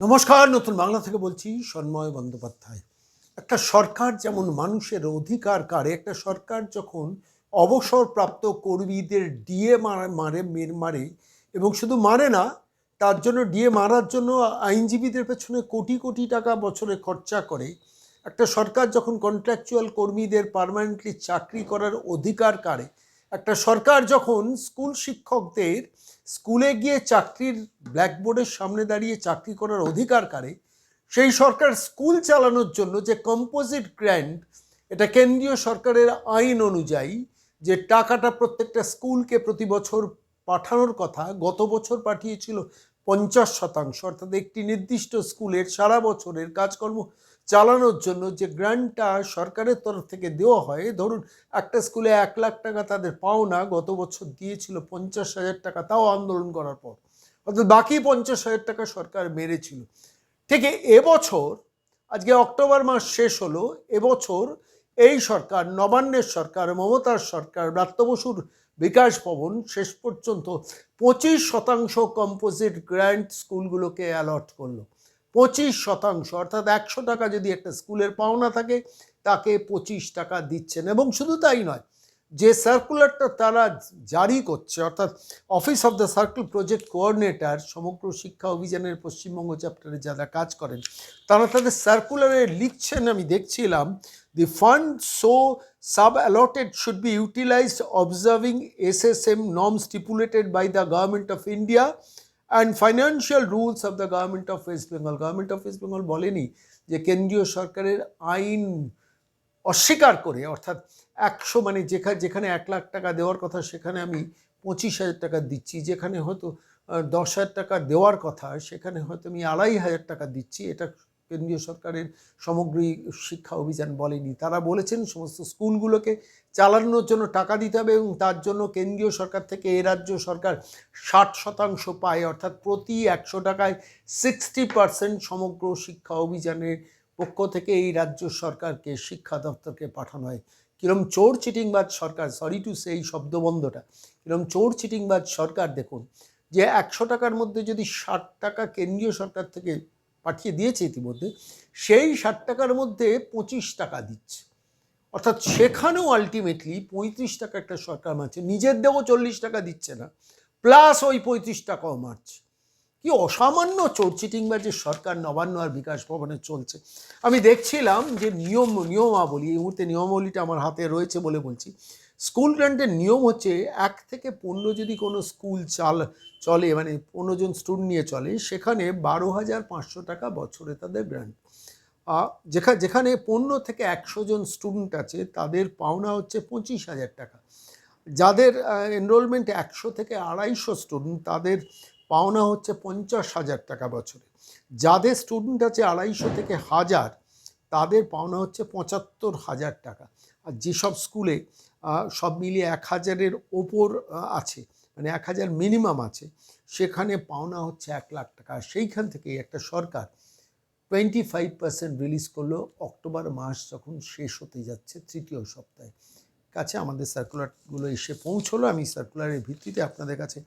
নমস্কার, নতুন বাংলা থেকে বলছি সন্ময় বন্দ্যোপাধ্যায়। একটা সরকার যেমন মানুষের অধিকার কারে একটা সরকার যখন অবসরপ্রাপ্ত কর্মীদের ডিএ মারে মারে, মের, মারে এবং শুধু মারে না, তার জন্য ডিএ মারার জন্য আইনজীবীদের পেছনে কোটি কোটি টাকা বছরে খরচা করে, একটা সরকার যখন কন্ট্রাকচুয়াল কর্মীদের পার্মানেন্টলি চাকরি করার অধিকার কারে একটা সরকার যখন স্কুল শিক্ষকদের স্কুলে গিয়ে চাকরির ব্ল্যাকবোর্ডের সামনে দাঁড়িয়ে চাকরি করার অধিকার কারে, সেই সরকার স্কুল চালানোর জন্য যে কম্পোজিট গ্র্যান্ট, এটা কেন্দ্রীয় সরকারের আইন অনুযায়ী যে টাকাটা প্রত্যেকটা স্কুলকে প্রতি বছর পাঠানোর কথা গত বছর পাঠিয়েছিল পঞ্চাশ শতাংশ, অর্থাৎ একটি নির্দিষ্ট স্কুলের সারা বছরের কাজকর্ম চালানোর জন্য যে গ্র্যান্টটা সরকারের তরফ থেকে দেওয়া হয়, ধরুন একটা স্কুলে এক লাখ টাকা তাদের পাওনা, গত বছর দিয়েছিল পঞ্চাশ হাজার টাকা, তাও আন্দোলন করার পর। অর্থাৎ বাকি পঞ্চাশ হাজার টাকা সরকার মেরেছিল। ঠিক এবছর আজকে অক্টোবর মাস শেষ হলো এবছর এই সরকার, নবান্নের সরকার, মমতার সরকার, ব্রাত্য বসুর বিকাশ ভবন, শেষ পর্যন্ত পঁচিশ শতাংশ কম্পোজিট গ্র্যান্ট স্কুলগুলোকে অ্যালট করল। পঁচিশ শতাংশ, অর্থাৎ একশো টাকা যদি একটা স্কুলের পাওনা থাকে, তাকে পঁচিশ টাকা দিচ্ছেন। এবং শুধু তাই নয়, যে সার্কুলারটা তারা জারি করছে, অর্থাৎ office of the circle project coordinator Samagra Shiksha অভিযানের পশ্চিমবঙ্গ চ্যাপ্টারে যারা কাজ করেন, তারা তাদের সার্কুলারে লিখছেন, আমি দেখছিলাম the fund so sub allotted should be utilised observing S S M norm stipulated by the government of India and financial rules of the government of West Bengal government of West Bengal বলেনি যে কেন্দ্রীয় সরকারের আইন অস্বীকার করে, অর্থাৎ একশো মানে যেখানে যেখানে এক লাখ টাকা দেওয়ার কথা সেখানে আমি পঁচিশ হাজার টাকা দিচ্ছি, যেখানে হয়তো দশ হাজার টাকা দেওয়ার কথা সেখানে হয়তো আমি আড়াই হাজার টাকা দিচ্ছি, এটা কেন্দ্রীয় সরকারের সামগ্রিক শিক্ষা অভিযান বলেনি। তারা বলেছেন সমস্ত স্কুলগুলোকে চালানোর জন্য টাকা দিতে হবে এবং তার জন্য কেন্দ্রীয় সরকার থেকে এ রাজ্য সরকার ষাট শতাংশ পায়। অর্থাৎ প্রতি একশো টাকায় সিক্সটি পার্সেন্ট সমগ্র শিক্ষা অভিযানের পক্ষ থেকে এই রাজ্য সরকারকে, শিক্ষা দপ্তরকে পাঠানো হয়। কিরম চোর চিটিংবাজ সরকার সরি টু সে এই শব্দবন্ধটা, কিরম চোর চিটিংবাজ সরকার দেখুন, যে একশো টাকার মধ্যে যদি ষাট টাকা কেন্দ্রীয় সরকার থেকে পাঠিয়ে দিয়েছে ইতিমধ্যে, সেই ষাট টাকার মধ্যে পঁচিশ টাকা দিচ্ছে। অর্থাৎ সেখানেও আলটিমেটলি পঁয়ত্রিশ টাকা একটা সরকার মারছে। নিজের দেবো চল্লিশ টাকা দিচ্ছে না। প্লাস ওই পঁয়ত্রিশ টাকাও মারছে। কি অসামান্য চোরচিটিংবাজের সরকার নবান্ন আর বিকাশ ভবনে চলছে। আমি দেখছিলাম যে নিয়ম, নিয়মাবলী, এই মুহূর্তে নিয়মাবলীটা আমার হাতে রয়েছে বলে বলছি। স্কুল গ্রান্টের নিয়ম হচ্ছে এক থেকে পনেরো যদি কোনো স্কুল চাল, চলে মানে পনেরো জন স্টুডেন্ট নিয়ে চলে, সেখানে বারো হাজার পাঁচশো টাকা বছরে তাদের গ্রান্ট যেখানে যেখানে পনেরো থেকে একশো জন স্টুডেন্ট আছে, তাদের পাওনা হচ্ছে পঁচিশ হাজার টাকা। যাদের এনরোলমেন্ট একশো থেকে আড়াইশো স্টুডেন্ট তাদের পাওনা হচ্ছে পঞ্চাশ হাজার টাকা বছরে। যাদের স্টুডেন্ট আছে আড়াইশো থেকে হাজার, তাদের পাওনা হচ্ছে পঁচাত্তর হাজার টাকা। আর যেসব স্কুলে সব মিলিয়ে এক হাজারের ওপর আছে। মানে এক হাজার মিনিমাম আছে। সেখানে পাওনা হচ্ছে এক লাখ টাকা। সেইখান থেকেই একটা সরকার টোয়েন্টি ফাইভ পার্সেন্ট রিলিজ করল। অক্টোবর মাস যখন শেষ হতে যাচ্ছে তৃতীয় সপ্তাহে। কাছে আমাদের সার্কুলারগুলো এসে পৌঁছলো। আমি সার্কুলারের ভিত্তিতে আপনাদের কাছে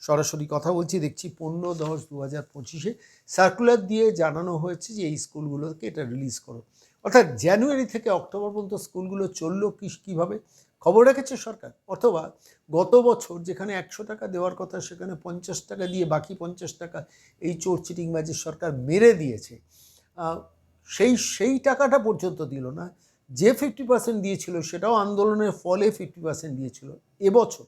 সরাসরি কথা বলছি। দেখছি পনেরো দশ দু হাজার পঁচিশে সার্কুলার দিয়ে জানানো হয়েছে যে এই স্কুলগুলোকে এটা রিলিজ করো। অর্থাৎ জানুয়ারি থেকে অক্টোবর পর্যন্ত স্কুলগুলো চলল কি কীভাবে? খবর রেখেছে সরকার। অথবা গত বছর যেখানে একশো টাকা দেওয়ার কথা, সেখানে পঞ্চাশ টাকা দিয়ে বাকি পঞ্চাশ টাকা এই চোর চিটিংবাজের সরকার মেরে দিয়েছে। সেই সেই টাকাটা পর্যন্ত দিল না। যে ফিফটি পার্সেন্ট দিয়েছিল, সেটাও আন্দোলনের ফলে ফিফটি পার্সেন্ট দিয়েছিল। এবছর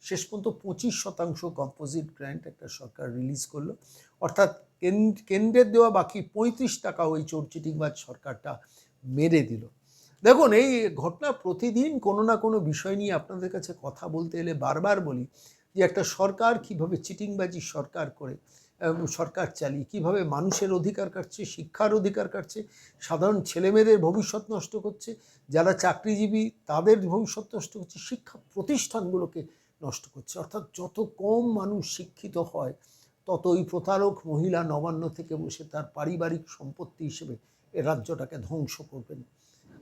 শেষ পর্যন্ত পঁচিশ শতাংশ কম্পোজিট গ্র্যান্ট একটা সরকার রিলিজ করল। অর্থাৎ কেন- কেন্দ্রের দেওয়া বাকি পঁয়ত্রিশ টাকা ওই চোর চিটিংবাজ সরকারটা মেরে দিল। দেখুন, এই ঘটনা প্রতিদিন কোনো না কোনো বিষয় নিয়ে আপনাদের কাছে কথা বলতে এলে বারবার বলি যে একটা সরকার কীভাবে চিটিংবাজি সরকার করে সরকার চালিয়ে, কীভাবে মানুষের অধিকার কাটছে, শিক্ষার অধিকার কাটছে, সাধারণ ছেলেমেয়েদের ভবিষ্যৎ নষ্ট করছে, যারা চাকরিজীবী তাদের ভবিষ্যৎ নষ্ট করছে, শিক্ষা প্রতিষ্ঠানগুলোকে নষ্ট করছে। অর্থাৎ যত কম মানুষ শিক্ষিত হয় তত ওই প্রতারক মহিলা নবান্ন থেকে বসে তার পারিবারিক সম্পত্তি হিসেবে এ রাজ্যটাকে ধ্বংস করবেন।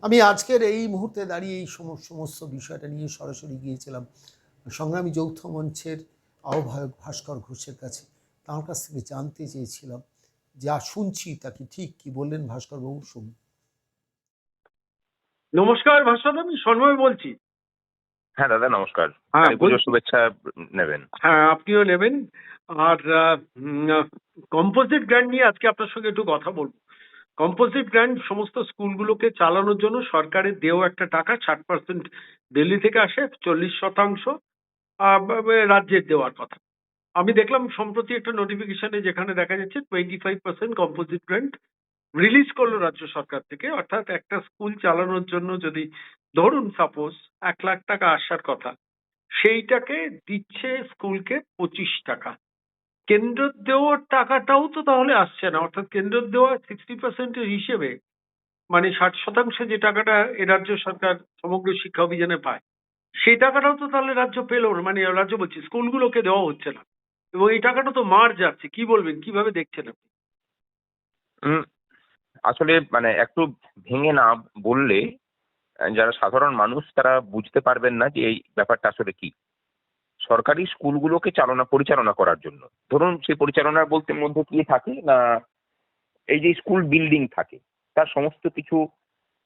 আমি আজকের এই মুহূর্তে দাঁড়িয়ে এই সম- সমস্ত বিষয়টা নিয়ে সরাসরি গিয়েছিলাম সংগ্রামী যৌথ মঞ্চের আহ্বায়ক ভাস্কর ঘোষের কাছে। তার কাছ থেকে জানতে চেয়েছিলাম যা শুনছি তা কি ঠিক? কি বললেন ভাস্কর বাবু শুনুন। নমস্কার ভাস্কর আমি সন্ময় বলছি। হ্যাঁ দাদা নমস্কার। হ্যাঁ পুজোর শুভেচ্ছা নেবেন। হ্যাঁ আপনিও নেবেন। আর কম্পোজিট গ্র্যান্ড নিয়ে আজকে আপনার সঙ্গে একটু কথা বলব। কম্পোজিট গ্র্যান্ড সমস্ত স্কুলগুলোকে চালানোর জন্য সরকারের দেও একটা টাকা, ষাট পার্সেন্ট দিল্লি থেকে আসে, চল্লিশ শতাংশ রাজ্যের দেওয়ার কথা। আমি দেখলাম, সম্প্রতি একটা নোটিফিকেশনে যেখানে দেখা যাচ্ছে twenty five percent composite grant release করল রাজ্য সরকার থেকে। অর্থাৎ একটা স্কুল চালানোর জন্য যদি, ধরুন সাপোজ এক লাখ টাকা আসার কথা, সেইটাকে দিচ্ছে স্কুলকে পঁচিশ টাকা। কেন্দ্র দেওয়ার টাকাটাও তো তাহলে আসছে না। অর্থাৎ কেন্দ্র দেওয়া সিক্সটি পার্সেন্টের হিসেবে মানে ষাট শতাংশ যে টাকাটা এ রাজ্য সরকার সমগ্র শিক্ষা অভিযানে পায়, সেই টাকাটাও তো তাহলে রাজ্য পেল না মানে রাজ্য বলছি, স্কুলগুলোকে দেওয়া হচ্ছে না। এবং এই টাকাটা তো মার যাচ্ছে, কি বলবেন, কীভাবে দেখছেন আপনি? আসলে মানে একটু ভেঙে না বললে, যারা সাধারণ মানুষ তারা বুঝতে পারবেন না যে এই ব্যাপারটা আসলে কি। সরকারি স্কুলগুলোকে চালনা, পরিচালনা করার জন্য। ধরুন সেই পরিচালনা বলতে মধ্যে কি থাকে না, এই যে স্কুল বিল্ডিং থাকে, তার সমস্ত কিছু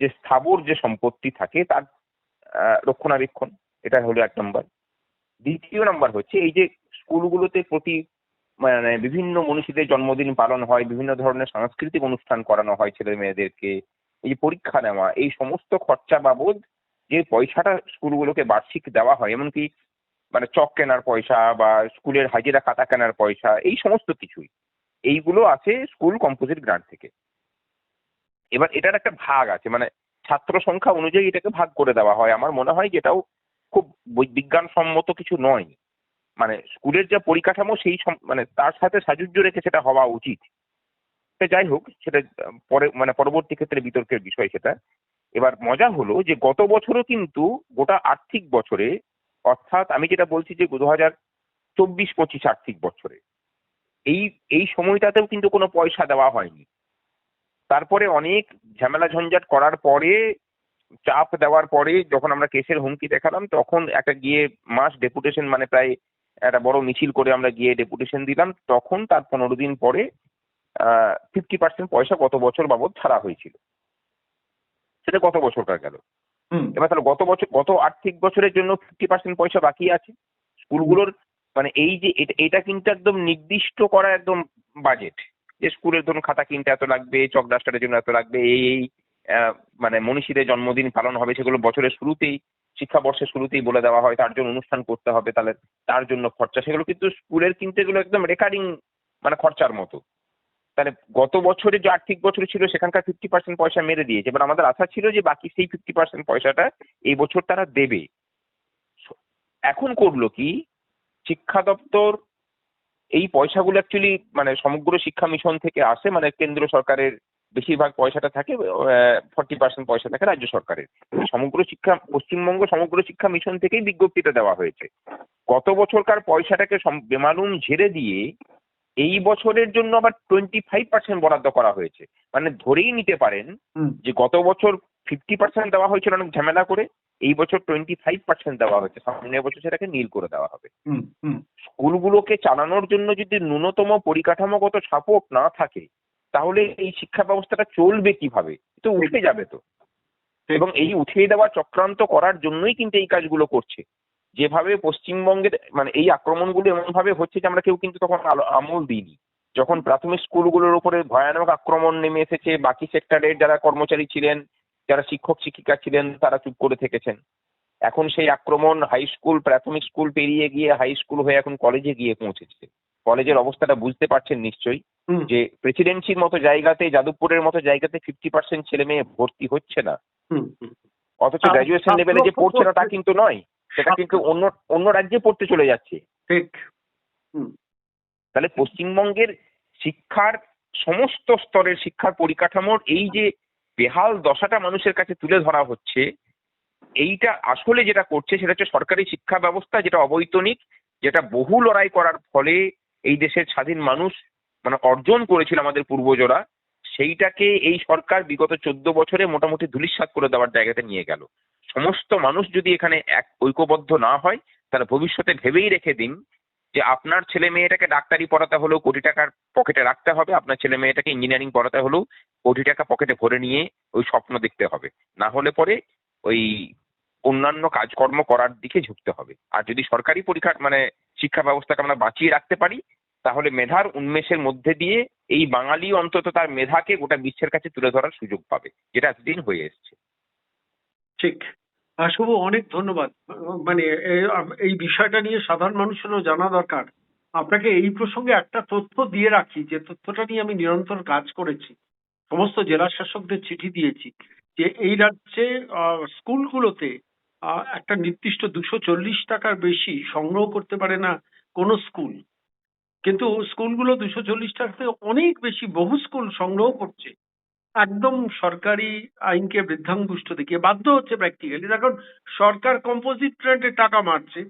যে স্থাবর যে সম্পত্তি থাকে, তার রক্ষণাবেক্ষণ, এটা হলো এক নম্বর। দ্বিতীয় নাম্বার হচ্ছে এই যে স্কুলগুলোতে প্রতি মানে বিভিন্ন মনীষীদের জন্মদিন পালন হয়, বিভিন্ন ধরনের সাংস্কৃতিক অনুষ্ঠান করানো হয় ছেলে মেয়েদেরকে, এই পরীক্ষা নেওয়া, এই সমস্ত খরচা বাবদ যে পয়সাটা স্কুলগুলোকে বার্ষিক দেওয়া হয়, এমনকি মানে চক কেনার পয়সা বা স্কুলের হাজিরা খাতা কেনার পয়সা, এই সমস্ত কিছুই। এইগুলো আছে স্কুল কম্পোজিট গ্রান্ট থেকে। এবার এটার একটা ভাগ আছে মানে ছাত্র সংখ্যা অনুযায়ী এটাকে ভাগ করে দেওয়া হয়। আমার মনে হয় যেটাও খুব বিজ্ঞানসম্মত কিছু নয়। মানে স্কুলের যা পরিকাঠামো, সেই মানে তার সাথে সাজুজ্য রেখে সেটা হওয়া উচিত। যাই হোক, সেটা, পরে মানে পরবর্তী ক্ষেত্রে বিতর্কের বিষয় সেটা। এবার মজা হলো যে গত বছরও কিন্তু গোটা আর্থিক বছরে অর্থাৎ আমি যেটা বলছি যে দু হাজার চব্বিশ পঁচিশ আর্থিক বছরে। এই এই সময়টাতেও কিন্তু কোনো পয়সা দেওয়া হয়নি। তারপরে অনেক ঝামেলা ঝঞ্ঝাট করার পরে, চাপ দেওয়ার পরে যখন আমরা কেসের হুমকি দেখালাম, তখন একটা গিয়ে মাস ডেপুটেশন মানে প্রায় একটা বড় মিছিল করে আমরা গিয়ে ডেপুটেশন দিলাম। তখন তার পনেরো দিন পরে ফিফটি পার্সেন্ট পয়সা গত বছর বাবদ ছাড়া হয়েছিল। সেটা গত বছরকার গেল। এবার তাহলে গত বছর, গত আর্থিক বছরের জন্য ফিফটি পার্সেন্ট পয়সা বাকি আছে। স্কুলগুলোর মানে এই যে এটা- কিন্তু একদম নির্দিষ্ট করা একদম বাজেট যে স্কুলের ধরুন খাতা কিনতে এত লাগবে, চক ডাস্টারের জন্য এত লাগবে, এই এই মানে মনীষীদের জন্মদিন পালন হবে সেগুলো বছরের শুরুতেই, শিক্ষাবর্ষের শুরুতেই বলে দেওয়া হয়, তার জন্য অনুষ্ঠান করতে হবে, তাহলে তার জন্য খরচা। সেগুলো কিন্তু স্কুলের কিন্তু এগুলো একদম রেকারিং মানে খরচার মতো। তাহলে গত বছরে যে আর্থিক বছর ছিল, সেখানকার ফিফটি পার্সেন্ট পয়সা মেরে দিয়েছে। এবার আমাদের আশা ছিল যে বাকি সেই ফিফটি পার্সেন্ট পয়সাটা এই বছর তারা দেবে। এখন করল কি? শিক্ষা দপ্তর এই পয়সাগুলো অ্যাকচুয়ালি মানে সমগ্র শিক্ষা মিশন থেকে আসে মানে কেন্দ্র সরকারের বেশিরভাগ পয়সাটা থাকে ফর্টি পার্সেন্ট পয়সা থাকে রাজ্য সরকারের। সমগ্র শিক্ষা, পশ্চিমবঙ্গ সমগ্র শিক্ষা মিশন থেকেই বিজ্ঞপ্তিটা দেওয়া হয়েছে। গত বছরকার পয়সাটাকে বেমালুম ঝেড়ে দিয়ে এই বছরের জন্য আবার টোয়েন্টি ফাইভ পার্সেন্ট বরাদ্দ করা হয়েছে। মানে ধরেই নিতে পারেন যে গত বছর ফিফটি পার্সেন্ট দেওয়া হয়েছিল অনেক ঝামেলা করে এই বছর টোয়েন্টি ফাইভ পার্সেন্ট দেওয়া হয়েছে। সামনের বছর সেটাকে নীল করে দেওয়া হবে। স্কুলগুলোকে চালানোর জন্য যদি ন্যূনতম পরিকাঠামোগত সাপোর্ট না থাকে তাহলে এই শিক্ষা ব্যবস্থাটা চলবে কীভাবে? তো উঠে যাবে তো। এবং এই উঠিয়ে দেওয়া চক্রান্ত করার জন্যই কিন্তু এই কাজগুলো করছে। যেভাবে পশ্চিমবঙ্গের মানে এই আক্রমণগুলো এমন ভাবে হচ্ছে যে আমরা কেউ কিন্তু তখন আমল দিইনি। যখন প্রাথমিক স্কুলগুলোর উপরে ভয়ানক আক্রমণ নেমে এসেছে বাকি সেক্টরের যারা কর্মচারী ছিলেন যারা শিক্ষক শিক্ষিকা ছিলেন তারা চুপ করে থেকেছেন। এখন সেই আক্রমণ হাই স্কুল প্রাথমিক স্কুল পেরিয়ে গিয়ে হাই স্কুল হয়ে এখন কলেজে গিয়ে পৌঁছেছে। কলেজের অবস্থাটা বুঝতে পারছেন নিশ্চয়ই যে প্রেসিডেন্সির মতো জায়গাতে যাদবপুরের মতো জায়গাতে ফিফটি পার্সেন্ট ছেলে মেয়ে ভর্তি হচ্ছে না। অথচ গ্রাজুয়েশন লেভেলে যে পড়ছে না তা কিন্তু নয়। সেটা কিন্তু অন্য অন্য রাজ্যে পড়তে চলে যাচ্ছে। ঠিক। তাহলে পশ্চিমবঙ্গের শিক্ষার সমস্ত স্তরের শিক্ষার পরিকাঠামোর এই যে বেহাল দশাটা মানুষের কাছে তুলে ধরা হচ্ছে এইটা আসলে যেটা করছে সেটা হচ্ছে সরকারি শিক্ষা ব্যবস্থা যেটা অবৈতনিক যেটা বহু লড়াই করার ফলে এই দেশের স্বাধীন মানুষ মানে অর্জন করেছিল আমাদের পূর্বজরা। সেইটাকে এই সরকার বিগত চোদ্দ বছরে মোটামুটি ধূলিসাৎ করে দেওয়ার জায়গাতে নিয়ে গেল। সমস্ত মানুষ যদি এখানে এক ঐক্যবদ্ধ না হয়, তাহলে ভবিষ্যতে ভেবেই রেখে দিন যে আপনার ছেলে মেয়েটাকে ডাক্তারি পড়াতে হলেও কোটি টাকার পকেটে রাখতে হবে, আপনার ছেলে মেয়েটাকে ইঞ্জিনিয়ারিং পড়াতে হলেও কোটি টাকা পকেটে ভরে নিয়ে ওই স্বপ্ন দেখতে হবে। না হলে পরে ওই অন্যান্য কাজকর্ম করার দিকে ঝুঁকতে হবে। আর যদি সরকারি পরীক্ষা মানে শিক্ষা ব্যবস্থাকে আমরা বাঁচিয়ে রাখতে পারি তাহলে মেধার উন্মেষের মধ্যে দিয়ে এই বাঙালি অন্তত তার মেধাকে গোটা বিশ্বের কাছে তুলে ধরার সুযোগ পাবে, যেটা এতদিন হয়ে এসছে। ঠিক। শুভ অনেক ধন্যবাদ। মানে এই বিষয়টা নিয়ে সাধারণ মানুষেরও জানা দরকার। আপনাকে এই প্রসঙ্গে একটা তথ্য দিয়ে রাখি, যে তথ্যটা নিয়ে আমি নিরন্তর কাজ করেছি। সমস্ত জেলা শাসকদের চিঠি দিয়েছি, যে এই রাজ্যে স্কুলগুলোতে একটা নির্দিষ্ট দুশো চল্লিশ টাকার বেশি সংগ্রহ করতে পারে না কোনো স্কুল। কিন্তু স্কুলগুলো দুশো চল্লিশ টাকা থেকে অনেক বেশি বহু স্কুল সংগ্রহ করছে। একদম সরকারি আইনকে বৃদ্ধাঙ্গুষ্ট দেখিয়ে বাধ্য হচ্ছে প্র্যাকটিক্যালি এখন সরকার কম্পোজিট গ্রান্টে টাকা মারছে,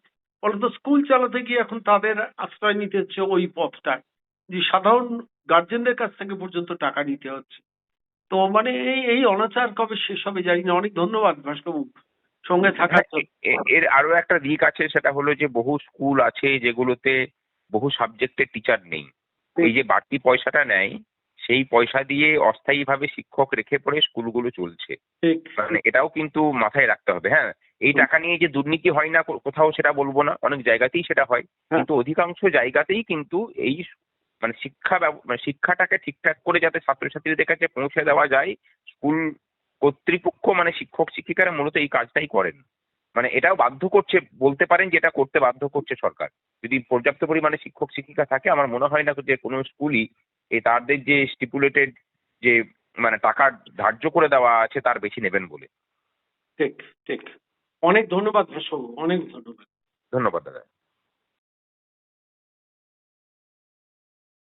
ফলত স্কুল চালাতে গিয়ে এখন তাদের আশ্রয় নিতে হচ্ছে ওই পথটায়, যে সাধারণ গার্জেনদের কাছ থেকে পর্যন্ত টাকা নিতে হচ্ছে। তো মানে এই এই অনাচার কবে শেষ হবে জানি না। অনেক ধন্যবাদ ভাস্করবাবু সঙ্গে থাকার এর আরও একটা দিক আছে, সেটা হলো যে বহু স্কুল আছে যেগুলোতে বহু সাবজেক্টের টিচার নেই। এই যে বাড়তি পয়সাটা নেয় সেই পয়সা দিয়ে অস্থায়ীভাবে শিক্ষক রেখে পড়ে স্কুলগুলো চলছে। মানে এটাও কিন্তু মাথায় রাখতে হবে হ্যাঁ? এই টাকা নিয়ে যে দুর্নীতি হয় না কোথাও সেটা বলব না অনেক জায়গাতেই সেটা হয়। হ্যাঁ। কিন্তু অধিকাংশ জায়গাতেই কিন্তু এই মানে শিক্ষা ব্যব- মানে শিক্ষাটাকে ঠিকঠাক করে যাতে ছাত্রছাত্রীদের কাছে পৌঁছে দেওয়া যায় স্কুল কর্তৃপক্ষ মানে শিক্ষক শিক্ষিকারা মূলত এই কাজটাই করেন। মানে এটাও বাধ্য করছে বলতে পারেন যে এটা করতে বাধ্য করছে সরকার। যদি পর্যাপ্ত পরিমাণে শিক্ষক শিক্ষিকা থাকে আমার মনে হয় না যে কোনো স্কুলই এই তাদের যে স্টিপুলেটেড যে মানে টাকা ধার্য করে দেওয়া আছে তার বেশি নেবেন বলে। ঠিক ঠিক। অনেক ধন্যবাদ ভাস্করবাবু অনেক ধন্যবাদ। ধন্যবাদ দাদা।